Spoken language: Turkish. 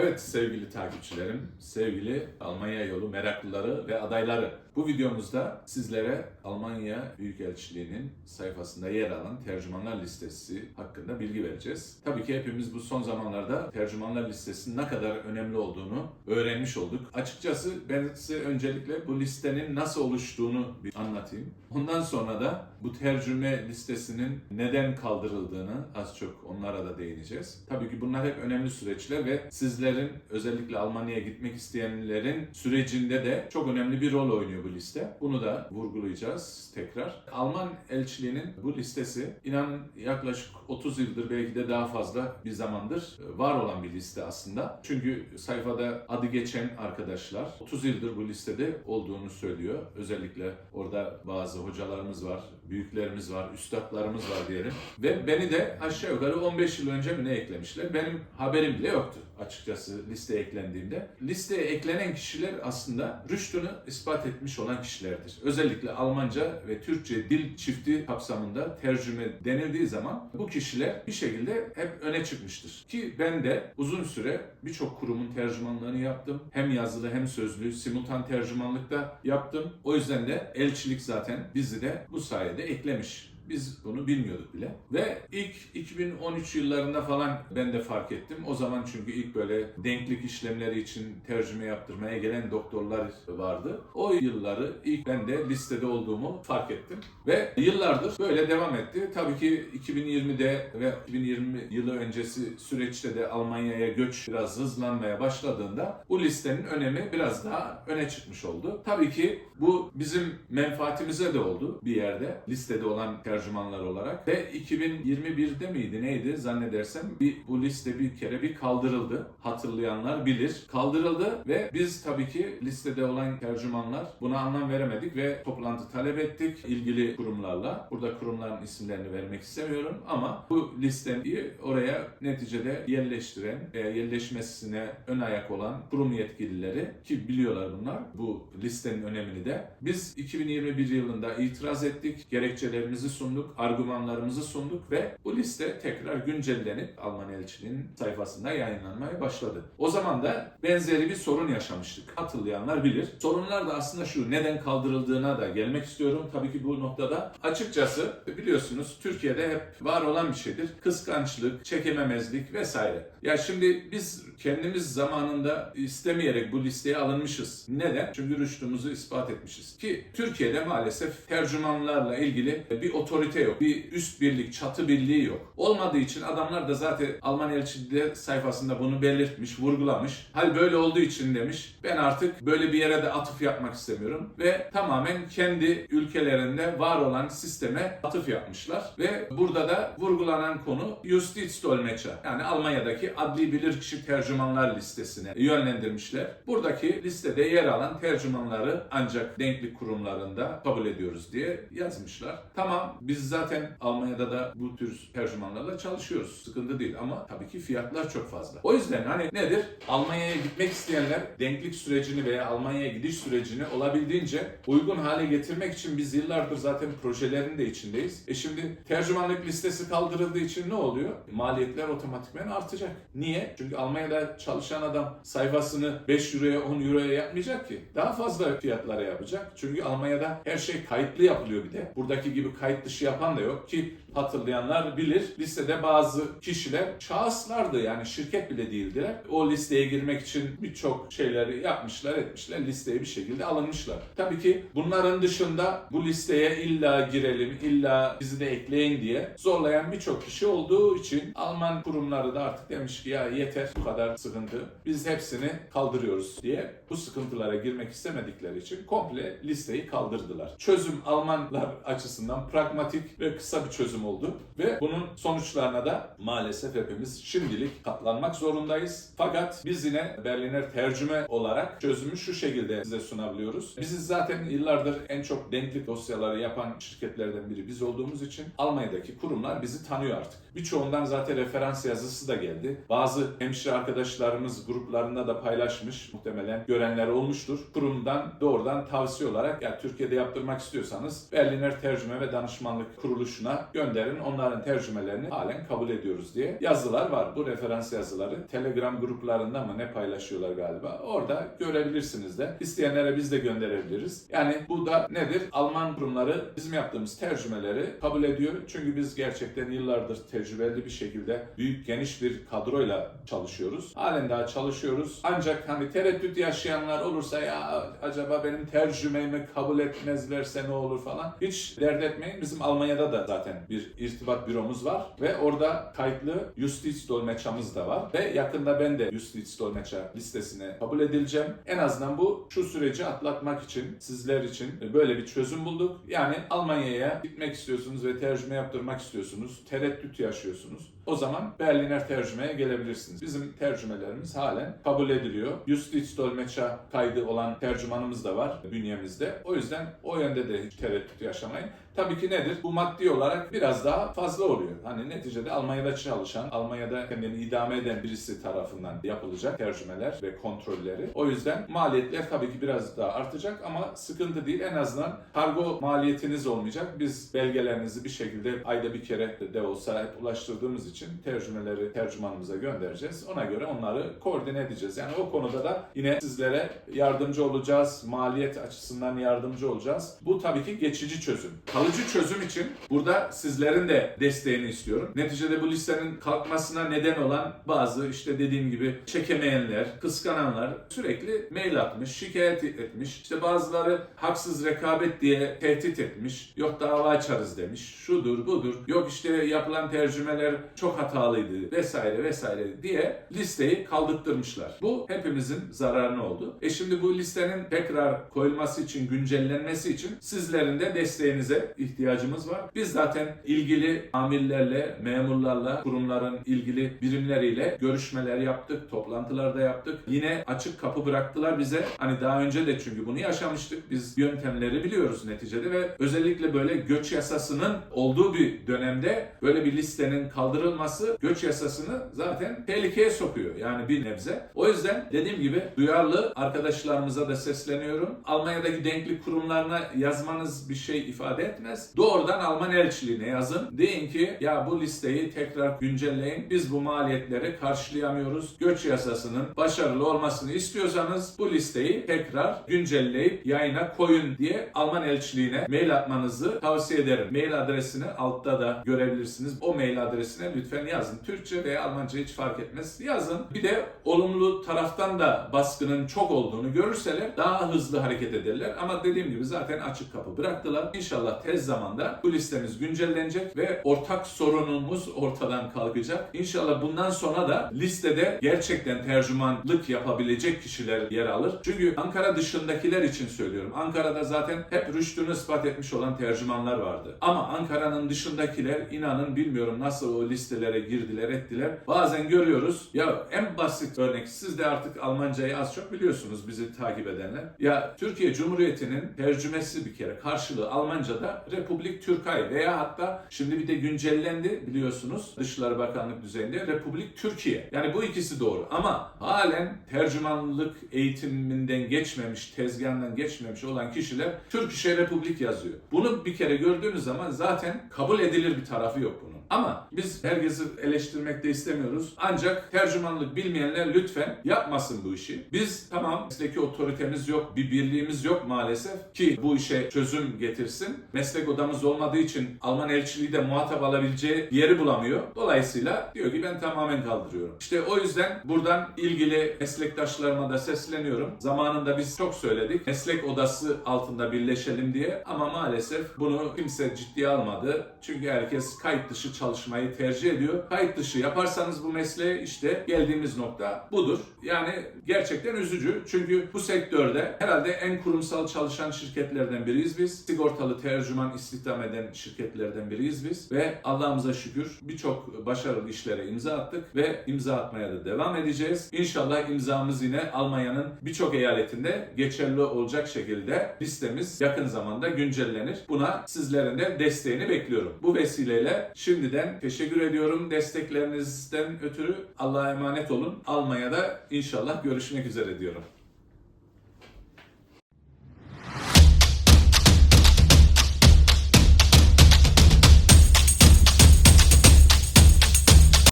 Evet sevgili takipçilerim, sevgili Almanya yolu meraklıları ve adayları. Bu videomuzda sizlere Almanya Büyükelçiliği'nin sayfasında yer alan tercümanlar listesi hakkında bilgi vereceğiz. Tabii ki hepimiz bu son zamanlarda tercümanlar listesinin ne kadar önemli olduğunu öğrenmiş olduk. Açıkçası ben size öncelikle bu listenin nasıl oluştuğunu bir anlatayım. Ondan sonra da bu tercüme listesinin neden kaldırıldığını az çok onlara da değineceğiz. Tabii ki bunlar hep önemli süreçler ve sizlerin özellikle Almanya'ya gitmek isteyenlerin sürecinde de çok önemli bir rol oynuyor bu liste. Bunu da vurgulayacağız tekrar. Alman elçiliğinin bu listesi inanın yaklaşık 30 yıldır belki de daha fazla bir zamandır var olan bir liste aslında. Çünkü sayfada adı geçen arkadaşlar 30 yıldır bu listede olduğunu söylüyor. Özellikle orada bazı hocalarımız var, büyüklerimiz var, üstadlarımız var diyelim. Ve beni de aşağı yukarı 15 yıl önce mi ne eklemişler? Benim haberim bile yoktu açıkçası listeye eklendiğimde. Listeye eklenen kişiler aslında rüştünü ispat etmiş olan kişilerdir. Özellikle Almanca ve Türkçe dil çifti kapsamında tercüme denildiği zaman bu kişiler bir şekilde hep öne çıkmıştır. Ki ben de uzun süre birçok kurumun tercümanlığını yaptım. Hem yazılı hem sözlü, simultan tercümanlık da yaptım. O yüzden de elçilik zaten bizi de bu sayede eklemiş. Biz bunu bilmiyorduk bile. Ve ilk 2013 yıllarında falan ben de fark ettim. O zaman çünkü ilk böyle denklik işlemleri için tercüme yaptırmaya gelen doktorlar vardı. O yılları ilk ben de listede olduğumu fark ettim. Ve yıllardır böyle devam etti. Tabii ki 2020'de ve 2020 yılı öncesi süreçte de Almanya'ya göç biraz hızlanmaya başladığında bu listenin önemi biraz daha öne çıkmış oldu. Tabii ki bu bizim menfaatimize de oldu bir yerde listede olan tercümanlar olarak ve 2021'de miydi neydi zannedersem bir bu liste bir kere bir kaldırıldı. Hatırlayanlar bilir. Kaldırıldı ve biz tabii ki listede olan tercümanlar buna anlam veremedik ve toplantı talep ettik ilgili kurumlarla. Burada kurumların isimlerini vermek istemiyorum ama bu listeyi oraya neticede yerleştiren veya yerleşmesine ön ayak olan kurum yetkilileri ki biliyorlar bunlar bu listenin önemini de. Biz 2021 yılında itiraz ettik, gerekçelerimizi sunduk, argümanlarımızı sunduk ve bu liste tekrar güncellenip Alman elçiliğinin sayfasında yayınlanmaya başladı. O zaman da benzeri bir sorun yaşamıştık. Hatırlayanlar bilir. Sorunlar da aslında şu neden kaldırıldığına da gelmek istiyorum. Tabii ki bu noktada açıkçası biliyorsunuz Türkiye'de hep var olan bir şeydir. Kıskançlık, çekememezlik vesaire. Ya şimdi biz kendimiz zamanında istemeyerek bu listeye alınmışız. Neden? Çünkü rüştümüzü ispat etmişiz. Ki Türkiye'de maalesef tercümanlarla ilgili bir otorite yok. Bir üst birlik, çatı birliği yok. Olmadığı için adamlar da zaten Alman elçiliği sayfasında bunu belirtmiş, vurgulamış. Hal böyle olduğu için demiş. Ben artık böyle bir yere de atıf yapmak istemiyorum. Ve tamamen kendi ülkelerinde var olan sisteme atıf yapmışlar. Ve burada da vurgulanan konu Justizdolmetscher. Yani Almanya'daki adli bilirkişi tercümanlar listesine yönlendirmişler. Buradaki listede yer alan tercümanları ancak denklik kurumlarında kabul ediyoruz diye yazmışlar. Tamam biz zaten Almanya'da da bu tür tercümanlarla çalışıyoruz. Sıkıntı değil ama tabii ki fiyatlar çok fazla. O yüzden hani nedir? Almanya'ya gitmek isteyenler denklik sürecini veya Almanya'ya gidiş sürecini olabildiğince uygun hale getirmek için biz yıllardır zaten projelerin de içindeyiz. E şimdi tercümanlık listesi kaldırıldığı için ne oluyor? Maliyetler otomatikman artacak. Niye? Çünkü Almanya'da çalışan adam sayfasını 5 euroya 10 euroya yapmayacak ki. Daha fazla fiyatlara yapacak. Çünkü Almanya'da her şey kayıtlı yapılıyor bir de. Buradaki gibi kayıt dışı yapan da yok ki hatırlayanlar bilir. Listede bazı kişiler şahıslardı yani şirket bile değildiler. O listeye girmek için birçok şeyleri yapmışlar etmişler. Listeye bir şekilde alınmışlar. Tabii ki bunların dışında bu listeye illa girelim, illa bizi de ekleyin diye zorlayan birçok kişi olduğu için Alman kurumları da artık demiş ki ya yeter bu kadar sıkıntı. Biz hepsini kaldırıyoruz diye bu sıkıntılara girmek istemedikleri için komple listeyi kaldırdılar. Çözüm Almanlar açısından pragmatik ve kısa bir çözüm oldu ve bunun sonuçlarına da maalesef hepimiz şimdilik katlanmak zorundayız. Fakat biz yine Berliner tercüme olarak çözümü şu şekilde size sunabiliyoruz. Biz zaten yıllardır en çok denklik dosyaları yapan şirketlerden biri biz olduğumuz için Almanya'daki kurumlar bizi tanıyor artık. Birçoğundan zaten referans yazısı da geldi. Bazı hemşire arkadaşlarımız gruplarında da paylaşmış. Muhtemelen görenler olmuştur. Kurumdan doğrudan tavsiye olarak ya Türkiye'de yaptırmak istiyorsanız Berliner Tercüme ve Danışmanlık kuruluşuna gönderin. Onların tercümelerini halen kabul ediyoruz diye yazılar var. Bu referans yazıları Telegram gruplarında mı ne paylaşıyorlar galiba. Orada görebilirsiniz de. İsteyenlere biz de gönderebiliriz. Yani bu da nedir? Alman kurumları bizim yaptığımız tercümeleri kabul ediyor. Çünkü biz gerçekten yıllardır tecrübeli bir şekilde büyük geniş bir kadroyla çalışıyoruz. Halen daha çalışıyoruz. Ancak hani tereddüt yaşayanlar olursa ya acaba benim tercümemi kabul etmezlerse ne olur falan. Hiç dert etmeyin. Bizim Almanya'da da zaten bir irtibat büromuz var ve orada kayıtlı Justiz dolmetçamız da var ve yakında ben de Justiz dolmetça listesine kabul edileceğim. En azından bu şu süreci atlatmak için sizler için böyle bir çözüm bulduk. Yani Almanya'ya gitmek istiyorsunuz ve tercüme yaptırmak istiyorsunuz. Tereddüt yaşıyorsunuz. O zaman Berliner tercümeye gelebilirsiniz. Bizim tercümelerimiz halen kabul ediliyor. Justiz dolmetça kaydı olan tercümanımız da var bünyemizde. O yüzden o yönde de hiç tereddüt yaşamayın. Tabii ki nedir? Bu maddi olarak biraz daha fazla oluyor. Hani neticede Almanya'da çalışan, Almanya'da kendini idame eden birisi tarafından yapılacak tercümeler ve kontrolleri. O yüzden maliyetler tabii ki biraz daha artacak ama sıkıntı değil. En azından kargo maliyetiniz olmayacak. Biz belgelerinizi bir şekilde ayda bir kere de olsa hep ulaştırdığımız için tercümeleri tercümanımıza göndereceğiz. Ona göre onları koordine edeceğiz. Yani o konuda da yine sizlere yardımcı olacağız. Maliyet açısından yardımcı olacağız. Bu tabii ki geçici çözüm. Kalıcı çözüm için burada sizlerin de desteğini istiyorum. Neticede bu listenin kalkmasına neden olan bazı işte dediğim gibi çekemeyenler, kıskananlar sürekli mail atmış, şikayet etmiş. İşte bazıları haksız rekabet diye tehdit etmiş. Yok dava açarız demiş. Şudur budur. Yok işte yapılan tercümeler çok hatalıydı vesaire vesaire diye listeyi kaldırtmışlar. Bu hepimizin zararına oldu. E şimdi bu listenin tekrar koyulması için, güncellenmesi için sizlerin de desteğinize ihtiyacımız var. Biz zaten ilgili amirlerle, memurlarla, kurumların ilgili birimleriyle görüşmeler yaptık, toplantılar da yaptık. Yine açık kapı bıraktılar bize. Hani daha önce de çünkü bunu yaşamıştık. Biz yöntemleri biliyoruz neticede ve özellikle böyle göç yasasının olduğu bir dönemde böyle bir listenin kaldırılması göç yasasını zaten tehlikeye sokuyor. Yani bir nebze. O yüzden dediğim gibi duyarlı arkadaşlarımıza da sesleniyorum. Almanya'daki denklik kurumlarına yazmanız bir şey ifade etmez. Doğrudan Alman elçiliğine yazın. Deyin ki ya bu listeyi tekrar güncelleyin. Biz bu maliyetleri karşılayamıyoruz. Göç yasasının başarılı olmasını istiyorsanız bu listeyi tekrar güncelleyip yayına koyun diye Alman elçiliğine mail atmanızı tavsiye ederim. Mail adresini altta da görebilirsiniz. O mail adresine lütfen yazın. Türkçe veya Almanca hiç fark etmez. Yazın. Bir de olumlu taraftan da baskının çok olduğunu görürseler daha hızlı hareket ederler. Ama dediğim gibi zaten açık kapı bıraktılar. İnşallah tez zamanda bu listemiz güncellenecek ve ortak sorunumuz ortadan kalkacak. İnşallah bundan sonra da listede gerçekten tercümanlık yapabilecek kişiler yer alır. Çünkü Ankara dışındakiler için söylüyorum. Ankara'da zaten hep rüştünü ispat etmiş olan tercümanlar vardı. Ama Ankara'nın dışındakiler inanın bilmiyorum nasıl o listelere girdiler ettiler. Bazen görüyoruz ya en basit örnek siz de artık Almancayı az çok biliyorsunuz bizi takip edenler. Ya Türkiye Cumhuriyeti'nin tercümesi bir kere karşılığı Almanca'da Republik Türkay veya hatta şimdi bir de güncellendi biliyorsunuz Dışişleri Bakanlık düzeyinde Republik Türkiye. Yani bu ikisi doğru ama halen tercümanlık eğitiminden geçmemiş, tezgahından geçmemiş olan kişiler Türk İşe Republik yazıyor. Bunu bir kere gördüğünüz zaman zaten kabul edilir bir tarafı yok bunun. Ama biz herkesi eleştirmek de istemiyoruz. Ancak tercümanlık bilmeyenler lütfen yapmasın bu işi. Biz tamam mesleki otoritemiz yok, bir birliğimiz yok maalesef ki bu işe çözüm getirsin. Meslek odamız olmadığı için Alman elçiliği de muhatap alabileceği yeri bulamıyor. Dolayısıyla diyor ki ben tamamen kaldırıyorum. İşte o yüzden buradan ilgili meslektaşlarıma da sesleniyorum. Zamanında biz çok söyledik. Meslek odası altında birleşelim diye ama maalesef bunu kimse ciddiye almadı. Çünkü herkes kayıt dışı çalışmayı tercih ediyor. Kayıt dışı yaparsanız bu mesleğe işte geldiğimiz nokta budur. Yani gerçekten üzücü. Çünkü bu sektörde herhalde en kurumsal çalışan şirketlerden biriyiz biz. Sigortalı tercüman istihdam eden şirketlerden biriyiz biz. Ve Allah'ımıza şükür birçok başarılı işlere imza attık ve imza atmaya da devam edeceğiz. İnşallah imzamız yine Almanya'nın birçok eyaletinde geçerli olacak şekilde listemiz yakın zamanda güncellenir. Buna sizlerin de desteğini bekliyorum. Bu vesileyle şimdiden teşekkür ediyorum desteklerinizden ötürü. Allah'a emanet olun. Almanya'da inşallah görüşmek üzere diyorum.